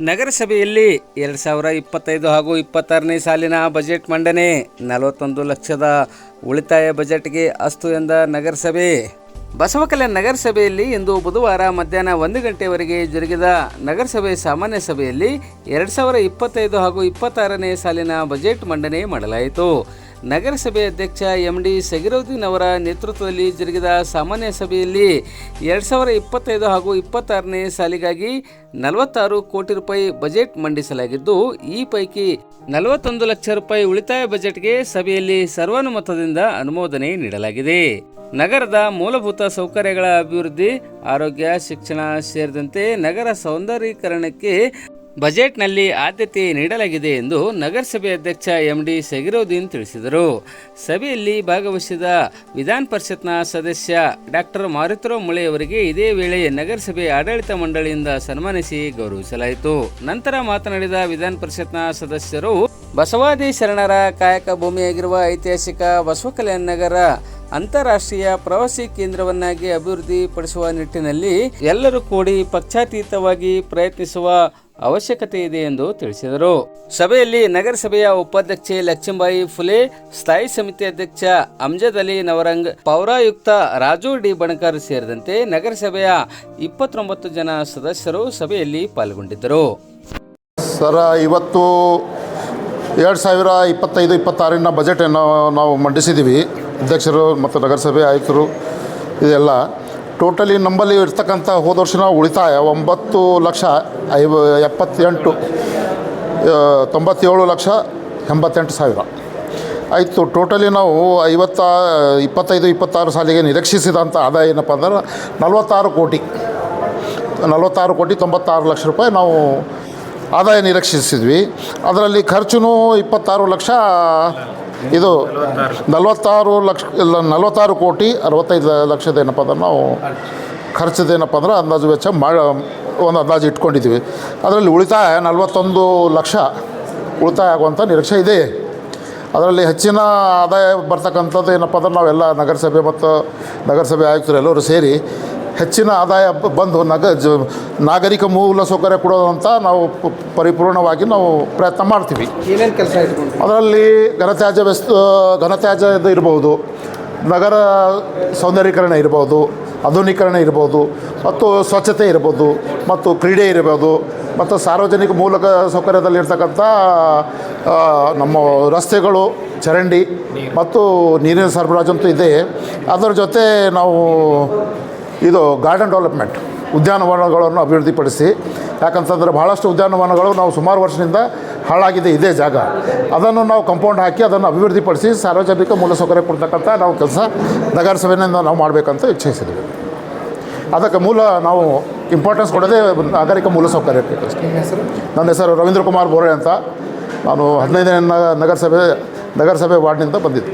ನಗರಸಭೆಯಲ್ಲಿ ಎರಡು ಸಾವಿರ ಇಪ್ಪತ್ತೈದು ಹಾಗೂ ಇಪ್ಪತ್ತಾರನೇ ಸಾಲಿನ ಬಜೆಟ್ ಮಂಡನೆ. ನಲವತ್ತೊಂದು ಲಕ್ಷದ ಉಳಿತಾಯ ಬಜೆಟ್ಗೆ ಅಸ್ತು ಎಂದ ನಗರಸಭೆ. ಬಸವಕಲ್ಯಾಣ ನಗರಸಭೆಯಲ್ಲಿ ಇಂದು ಬುಧವಾರ ಮಧ್ಯಾಹ್ನ ಒಂದು ಗಂಟೆವರೆಗೆ ಜರುಗಿದ ನಗರಸಭೆ ಸಾಮಾನ್ಯ ಸಭೆಯಲ್ಲಿ ಎರಡು ಸಾವಿರ ಇಪ್ಪತ್ತೈದು ಹಾಗೂ ಇಪ್ಪತ್ತಾರನೇ ಸಾಲಿನ ಬಜೆಟ್ ಮಂಡನೆ ಮಾಡಲಾಯಿತು. ನಗರಸಭೆ ಅಧ್ಯಕ್ಷ ಎಂ ಡಿ ಸಗಿರುದ್ದೀನ್ ಅವರ ನೇತೃತ್ವದಲ್ಲಿ ಜರುಗಿದ ಸಾಮಾನ್ಯ ಸಭೆಯಲ್ಲಿ ಎರಡು ಸಾವಿರ ಇಪ್ಪತ್ತೈದು ಹಾಗೂ ಇಪ್ಪತ್ತಾರನೇ ಸಾಲಿಗಾಗಿ ನಲವತ್ತಾರು ಕೋಟಿ ರೂಪಾಯಿ ಬಜೆಟ್ ಮಂಡಿಸಲಾಗಿದ್ದು, ಈ ಪೈಕಿ ನಲವತ್ತೊಂದು ಲಕ್ಷ ರೂಪಾಯಿ ಉಳಿತಾಯ ಬಜೆಟ್ಗೆ ಸಭೆಯಲ್ಲಿ ಸರ್ವಾನುಮತದಿಂದ ಅನುಮೋದನೆ ನೀಡಲಾಗಿದೆ. ನಗರದ ಮೂಲಭೂತ ಸೌಕರ್ಯಗಳ ಅಭಿವೃದ್ಧಿ, ಆರೋಗ್ಯ, ಶಿಕ್ಷಣ ಸೇರಿದಂತೆ ನಗರ ಸೌಂದರ್ಯೀಕರಣಕ್ಕೆ ಬಜೆಟ್ನಲ್ಲಿ ಆದ್ಯತೆ ನೀಡಲಾಗಿದೆ ಎಂದು ನಗರಸಭೆ ಅಧ್ಯಕ್ಷ ಎಂ ಡಿ ಸಗಿರುದ್ದೀನ್ ತಿಳಿಸಿದರು. ಸಭೆಯಲ್ಲಿ ಭಾಗವಹಿಸಿದ ವಿಧಾನ ಪರಿಷತ್ನ ಸದಸ್ಯ ಡಾಕ್ಟರ್ ಮಾರುತಿರಾವ್ ಮುಳೆಯವರಿಗೆ ಇದೇ ವೇಳೆ ನಗರಸಭೆ ಆಡಳಿತ ಮಂಡಳಿಯಿಂದ ಸನ್ಮಾನಿಸಿ ಗೌರವಿಸಲಾಯಿತು. ನಂತರ ಮಾತನಾಡಿದ ವಿಧಾನ ಪರಿಷತ್ನ ಸದಸ್ಯರು, ಬಸವಾದಿ ಶರಣರ ಕಾಯಕ ಭೂಮಿಯಾಗಿರುವ ಐತಿಹಾಸಿಕ ಬಸವಕಲ್ಯಾಣ ನಗರ ಅಂತಾರಾಷ್ಟ್ರೀಯ ಪ್ರವಾಸಿ ಕೇಂದ್ರವನ್ನಾಗಿ ಅಭಿವೃದ್ಧಿಪಡಿಸುವ ನಿಟ್ಟಿನಲ್ಲಿ ಎಲ್ಲರೂ ಕೂಡಿ ಪಕ್ಷಾತೀತವಾಗಿ ಪ್ರಯತ್ನಿಸುವ ಅವಶ್ಯಕತೆ ಇದೆ ಎಂದು ತಿಳಿಸಿದರು. ಸಭೆಯಲ್ಲಿ ನಗರಸಭೆಯ ಉಪಾಧ್ಯಕ್ಷೆ ಲಕ್ಷ್ಮೀಬಾಯಿ ಫುಲೆ, ಸ್ಥಾಯಿ ಸಮಿತಿ ಅಧ್ಯಕ್ಷ ಅಮ್ಜದ್ ಅಲಿ ನವರಂಗ್, ಪೌರಾಯುಕ್ತ ರಾಜು ಡಿ ಬಣಕರ್ ಸೇರಿದಂತೆ ನಗರಸಭೆಯ ಇಪ್ಪತ್ತೊಂಬತ್ತು ಜನ ಸದಸ್ಯರು ಸಭೆಯಲ್ಲಿ ಪಾಲ್ಗೊಂಡಿದ್ದರು. ಸರ, ಇವತ್ತು ಎರಡು ಸಾವಿರ ಇಪ್ಪತ್ತೈದು ಇಪ್ಪತ್ತಾರಿನ ಬಜೆಟನ್ನು ನಾವು ಮಂಡಿಸಿದ್ದೀವಿ. ಅಧ್ಯಕ್ಷರು ಮತ್ತು ನಗರಸಭೆ ಆಯುಕ್ತರು, ಇದೆಲ್ಲ ಟೋಟಲಿ ನಂಬಲ್ಲಿ ಇರ್ತಕ್ಕಂಥ ಹೋದ ನಾವು ಉಳಿತಾಯ ಒಂಬತ್ತು ಲಕ್ಷ ಐವ ಎಪ್ಪತ್ತೆಂಟು ತೊಂಬತ್ತೇಳು ಲಕ್ಷ ಎಂಬತ್ತೆಂಟು ಸಾವಿರ. ಆಯಿತು, ಟೋಟಲಿ ನಾವು ಐವತ್ತ, ಇಪ್ಪತ್ತೈದು, ಇಪ್ಪತ್ತಾರು ಸಾಲಿಗೆ ನಿರೀಕ್ಷಿಸಿದಂಥ ಆದಾಯ ಏನಪ್ಪ ಅಂದ್ರೆ ನಲವತ್ತಾರು ಕೋಟಿ. ನಲವತ್ತಾರು ಕೋಟಿ ತೊಂಬತ್ತಾರು ಲಕ್ಷ ರೂಪಾಯಿ ನಾವು ಆದಾಯ ನಿರೀಕ್ಷಿಸಿದ್ವಿ. ಅದರಲ್ಲಿ ಖರ್ಚು ಇಪ್ಪತ್ತಾರು ಲಕ್ಷ ಇದು ನಲವತ್ತಾರು ಲಕ್ಷ, ಇಲ್ಲ, ನಲವತ್ತಾರು ಕೋಟಿ ಅರವತ್ತೈದು ಲಕ್ಷದ ಏನಪ್ಪ ಅಂದ್ರೆ ನಾವು ಖರ್ಚದೇನಪ್ಪ ಅಂದ್ರೆ ಅಂದಾಜು ವೆಚ್ಚ ಮಾಡಿ, ಒಂದು ಅಂದಾಜು ಇಟ್ಕೊಂಡಿದ್ದೀವಿ. ಅದರಲ್ಲಿ ಉಳಿತಾಯ ನಲವತ್ತೊಂದು ಲಕ್ಷ ಉಳಿತಾಯ ಆಗುವಂಥ ನಿರೀಕ್ಷೆ ಇದೆ. ಅದರಲ್ಲಿ ಹೆಚ್ಚಿನ ಆದಾಯ ಬರ್ತಕ್ಕಂಥದ್ದು ಏನಪ್ಪ ಅಂದ್ರೆ ನಾವೆಲ್ಲ ನಗರಸಭೆ ಮತ್ತು ನಗರಸಭೆ ಆಯುಕ್ತರು ಎಲ್ಲರೂ ಸೇರಿ ಹೆಚ್ಚಿನ ಆದಾಯ ಬಂದು ನಗ ಜ ನಾಗರಿಕ ಮೂಲ ಸೌಕರ್ಯ ಕೊಡೋದಂತ ನಾವು ಪರಿಪೂರ್ಣವಾಗಿ ನಾವು ಪ್ರಯತ್ನ ಮಾಡ್ತೀವಿ. ಏನೇನು ಕೆಲಸ ಅದರಲ್ಲಿ ಘನತ್ಯಾಜ್ಯ ವ್ಯಸ್ತು ಘನತ್ಯಾಜ್ಯದ ಇರ್ಬೋದು ನಗರ ಸೌಂದರ್ಯೀಕರಣ ಇರ್ಬೋದು ಆಧುನೀಕರಣ ಇರ್ಬೋದು ಮತ್ತು ಸ್ವಚ್ಛತೆ ಇರ್ಬೋದು ಮತ್ತು ಕ್ರೀಡೆ ಇರ್ಬೋದು ಮತ್ತು ಸಾರ್ವಜನಿಕ ಮೂಲಕ ಸೌಕರ್ಯದಲ್ಲಿರ್ತಕ್ಕಂಥ ನಮ್ಮ ರಸ್ತೆಗಳು ಚರಂಡಿ ಮತ್ತು ನೀರಿನ ಸರಬರಾಜಂತೂ ಇದೆ. ಅದರ ಜೊತೆ ನಾವು ಇದು ಗಾರ್ಡನ್ ಡೆವಲಪ್ಮೆಂಟ್. ಉದ್ಯಾನವನಗಳನ್ನು ಅಭಿವೃದ್ಧಿಪಡಿಸಿ ಯಾಕಂತಂದರೆ ಭಾಳಷ್ಟು ಉದ್ಯಾನವನಗಳು ನಾವು ಸುಮಾರು ವರ್ಷದಿಂದ ಹಾಳಾಗಿದೆ ಇದೇ ಜಾಗ. ಅದನ್ನು ನಾವು ಕಂಪೌಂಡ್ ಹಾಕಿ ಅದನ್ನು ಅಭಿವೃದ್ಧಿಪಡಿಸಿ ಸಾರ್ವಜನಿಕ ಮೂಲಸೌಕರ್ಯ ಕೊಡ್ತಕ್ಕಂಥ ನಾವು ಕೆಲಸ ನಗರಸಭೆಯಿಂದ ನಾವು ಮಾಡಬೇಕಂತ ಇಚ್ಛಿಸಿದ್ದೀವಿ ಅದಕ್ಕೆ ಮೂಲ ನಾವು ಇಂಪಾರ್ಟೆನ್ಸ್ ಕೊಡೋದೇ ನಾಗರಿಕ ಮೂಲಸೌಕರ್ಯಕ್ಕೆ ನನ್ನ ಹೆಸರು ರವೀಂದ್ರ ಕುಮಾರ್ ಬೋರೆ ಅಂತ ನಾನು ಹದಿನೈದನೇ ನಗರಸಭೆ ನಗರಸಭೆ ವಾರ್ಡ್ನಿಂದ ಬಂದಿದ್ದೆ.